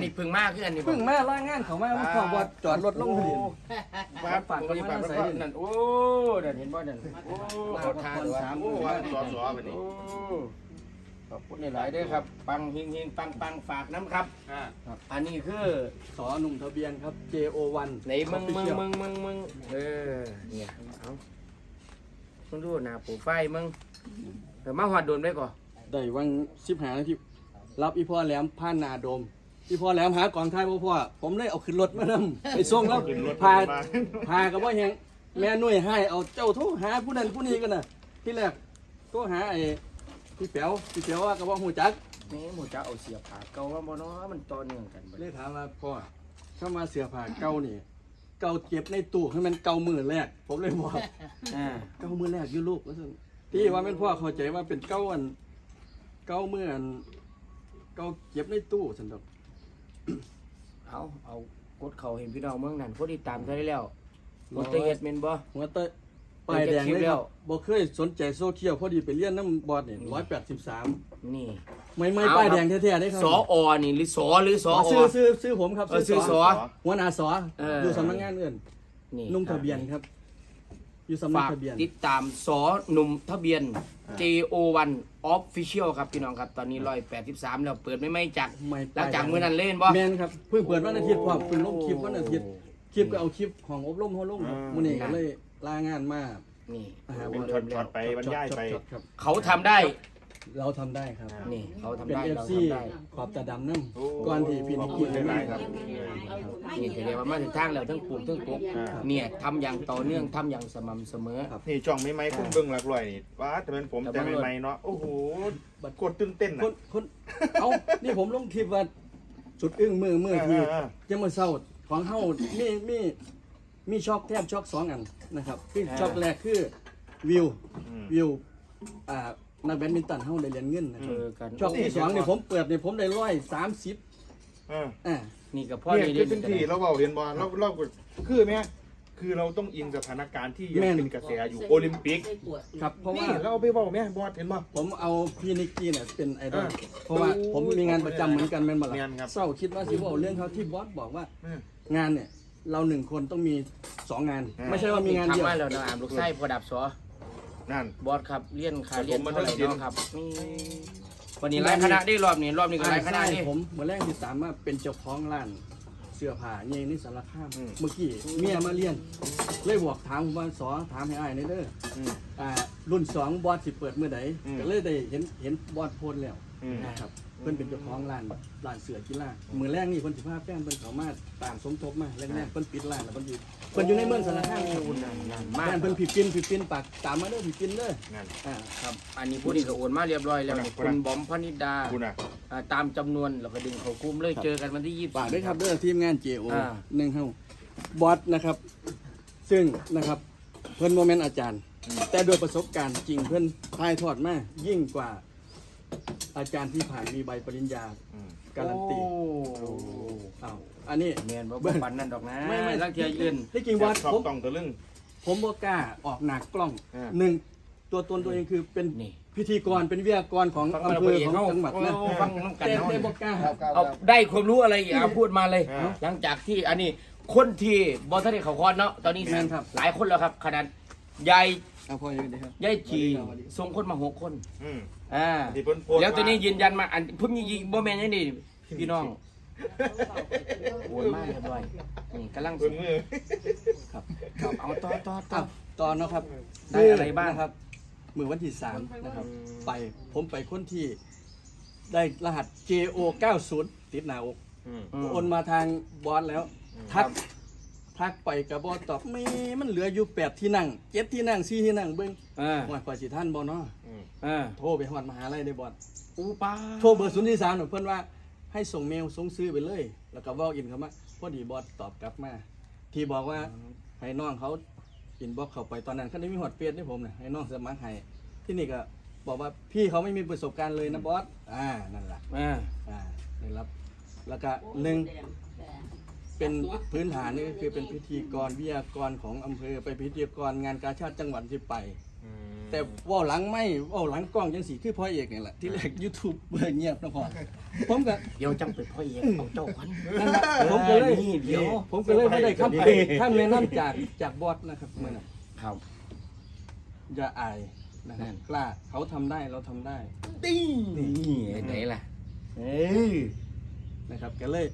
นนี้เพึ่งมากขึ้นอันนี้เพิ่งมาล่างานเขามาว่าพ่อบอดจอดรถลงพอดีฝากฝากฝากฝากนั่นโอ้นั่นเห็นบ่นั่นโอ้เขาทานด้วยโอ้ว่าเป็นสอสอแบบนี้โอ้ขอบคุณหลายๆด้วยครับ ปังเฮงๆปังปังฝากน้ำครับอ่าอันนี้คือสอหนุ่มทะเบียนครับ JO1 ไหนมึงมึงมึงมึงมึงเออเนี่ยเอามึงดูหน้าโปรไฟล์มึงแต่มาหอดโดนไว้ก่อนได้วังสิบหานาทีรับอีพ่อแหลมผ่านนาโดม อีพ่อแหลมหากองท้ายพ่อพ่อผมเลยเอาขึ้นรถมานำไปส่งแล้วขึ้นรถพามาพากับว่าแหงแม่หน่วยให้เอาเจ้าโทรหาผู้นั้นผู้นี้กันน่ะที่แรกโทรหาไอ้พี่แป๋วพี่แป๋วว่ากับว่าหูจักนี่หมูจะเอาเสียผ่าเก่าว่าบ่เนาะมันต่อเนื่องกันบ่เลยถามว่าพ่อเข้ามาเสือผ่าเก่านี่เก่าเก็บในตู้ให้มันเก่ามือแรกผมเลยบอกอ่าเก่ามือแรกอยู่ลูกว่าซั่นที่ว่าเป็นพ่อเข้าใจว่าเป็นเก่าอันเก่ามืออันเก่าเก็บในตู้สันดอก เอาเอากดเขาเห็นพี่น้องเมืองนั่นพอดีตามได้แล้วกดแตะเฮ็ดแม่นบ่ หัวเตยป้ายแดงเลยเก็บคลิปแล้ควรับบ่เคยสนใจโซเชียลพอดีไปเรียนน้ำบอดนี่ร้อยแปดสิบสามนี่ ไม่ไม่เอาป้ายครับแดงแท้ๆได้ครับสออนี่หรือสอหรือสออ ซื้อซื้อซื้อผมครับเออซื้อสอหัวหน้าสอเออออยู่สำนักงานอื่นนี่นุ่มทะเบียนครับ อยู่สำนักฝากทะเบียน ติดตามสอหนุ่มทะเบียน JO1 Official ครับพี่น้องครับตอนนี้183แล้วเปิดไม่ไม่จักไม่หลังจากมื้อนั้นเล่นบ่ แมนครับเพิ่งเปิดวันอาทิตย์พร้อมเพิ่งลงคลิปวันอาทิตย์คลิปก็เอาคลิปของอบรมเขาลงครับมื้อนี้ก็เลยลางานมา นี่หาเป็นว่าช็อตๆไปบรรยายไป ช็อตๆครับ เขาทำได้ เราทำได้ครับ นี่เขาทำเป็นได้เอฟเราซีทำได้ ขอบตาดำนั่งโอ้ก่อนที่พี่นิกกี้ขอบคุณหลายๆครับ นี่ถือได้ว่ามาถึงทางแล้วทั้งปลูกทั้งปลูกอ่า เนี่ยทำอย่างต่อเนื่องทำอย่างสม่ำเสมอ นี่ช่องไม่ไม่คุ้มเบิ่งหลักร้อยนี่ว้าแต่เป็นผมแต่ไม่ไม่เนาะโอ้โหกดตื่นเต้นคอะนคนเอ้านี่ผมลงคลิปว่าสุดอึ้งมือมือที่อ่า จะมาเศร้าของเฮามีมีมีช็อกแทบช็อกสองอันนะครับคือช็อกแรกคือวิวอืม วิวอ่า นักแบดมินตันเฮาได้เหรียญเงินนะคเจรับอกันช็อกที่สองเนี่ยผมเปิดเนี่ยผมได้ร้อยสามสิบเอออ่า นี่กับพ่อเนี่ยนี่คือได้เป็นที่เราเบาเรียนบอลเราเราคือไหมคือเราต้องอินกับสถานการณ์ที่ยังเป็นกระแสอยู่โอลิมปิกครับเพราะนี่ว่า เราเอาไปบอกไหมบอลเห็นบ่ ผมเอาพี่นิกกี้เนี่ยเป็นไอดอลอ่าเพราะว่าผมมีงานประจำเหมือนกันแม่นบ่ล่ะงานครับ เศร้าคิดว่าสิว่าเรื่องเขาที่บอสบอกว่าอืมงานเนี่ย เราหนึ่งคนต้องมีสองงาน อ่า ไม่ใช่ว่ามีงานเดียวทำมาแล้วนะอ่านลูกไส้พอดับสอ นั่น บอสครับเรียนค่าครับเรียนผมมาเท่าไหร่ทั้งสิ้นเนาะครับนี่วันนี้หลายคณะได้รอบนี้รอบนี้ก็หลายคณะใช่นี่ผมเมื่อแรกที่สามว่าเป็นเจ้าของร้านเสื้อผ้าเยนิสารคามอืม เมื่อกี้เมียมาเรียน เลยบอกถามผมว่าสอถามให้อ้ายในอยเด้ออืม อ่ารุ่นสองบอสสิเปิดเมื่อใดอืม ก็เลยได้เห็นเห็นบอสโพสต์แล้วอืมนะครับ เพิ่นเป็นเจ้าของร้านร้านเสือกีฬามือแรกนี่เพิ่นสิพาแป้งเพิ่นเขามาตามสมทบมาแรกๆเพิ่นปิดร้านแล้วเพิ่นอยู่เพิ่นอยู่ในเมืองสารคามครับนั่นนั่นมากแป้งเพิ่นผิดปินผิดปินปากตามมาเด้อผิดปินเด้อนั่น อ่าครับ อันนี้ผู้นี้ก็โอนมาเรียบร้อยแล้วนี่ครัคุบณบอมพนิดาคุณอะ อ่าตามจำนวนเราก็ดึงเขากลุ้มเลยเจอกันวันที่ยี่สิบ ฝากด้วยครับเด้อทีมงาน JO อ่า หนึ่งเฮาบอสนะครับ ซึ่งนะครับเพิ่นโมเมนต์อาจารย์ แต่โดยประสบการณ์จริงเพิ่นถ่ายทอดมายิ่งกว่า อาจารย์ที่ผ่านมีใบปริญญาอืมการันตีโอ้อ้าวอันนี้เมียนบ่บ่ปันนั่นดอกนะไม่ไม่ลังเทียยืนที่จริงบอสชอบผมต้องตะลึงผมบอกกล้าออกหนักกล้องอ่าหนึ่งตัวตนตัวเองคือเป็นนี่พิธีกรเป็นวิทยากรของฟังอำเราเภไปอเอของงเขาจังหวัดนะโอ้ฟังน้ำกันแต่เนาะแต่บอกกล้าเอาได้ความรู้อะไรอีกเอาพูดมาเลยอ่าหลังจากที่อันนี้คนที่บอสได้เขาคอนเนาะตอนนี้แม่นครับหลายคนแล้วครับขนาดยายเอาพ่อยังไงครับยายจีส่งคนมาหกคน อืมอ่าที่เพิ่นโพสต์แล้วตัวนี้มายืนยันมาอันเพิ่งยิงบ่แม่นยังนี่พี่น้องโอนมาเรียบร้อยนี่กำลังเพิ่นมือครับครับเอาต่อต่อต่อ้าอวตอนเนาะครับได้อะไรบ้างนะครับ มือวันที่สามนะครับอืมไปผมไปคนที่ ได้รหัส JO 90ติดหน้าอกอืมมโอนมาทางบอสแล้วอืมทักทักไปกับบอสตอบไม่มันเหลืออยู่แปดที่นั่งเจ็ดที่นั่งสี่ที่นั่งเบิ้งอ่า ว่าฝ่ายสิท่านบอเนาะ อืมอ่าโทรไปหอดมหาลัยได้บอสอูป้าโทรเบอร์ศูนย์ที่สามหนูเพื่อนว่าให้ส่งเมลส่งซื้อไปเลย แล้วก็เว่าอินเขามาพอดีบอสตอบกลับมา ที่บอกว่าให้น้องเขาอินบ็อกเข้าไปตอนนั้นเขาได้มีหอดเปียดให้ผมเนี่ยให้น้องสมัครให้ที่นี่ก็บอกว่าพี่เขาไม่มีประสบการณ์เลยนะบอสอ่านั่นแหละอ่าอ่าได้รับแล้วก็หนึ่งเป็นพื้นฐานนี่ก็คือเป็นพิธีกรวิทยากรของอำเภอไปพิธีกรงานกาชาติจังหวัดที่ไปอืม แต่เว่าหลังไม่เว่าหลังกล้องจังสีคือพ่อเอกนี่แหละที่แรก YouTube เบื่อเงียบนะพ่อผมก็เดี๋ยวจังเป็นพ่อเอกเอาเจ้าขวัญนั่นแหละผมก็เลยนี่เดี๋ยวผมก็เลยไม่ได้คำเดี๋ยวคำแนะนำจากจากบอสนะครับเมื่อนั้นครับอย่าอายนะครับนั่นกล้าเขาทำได้เราทำได้นี่ไหนล่ะ เอ้ย นะครับก็เลย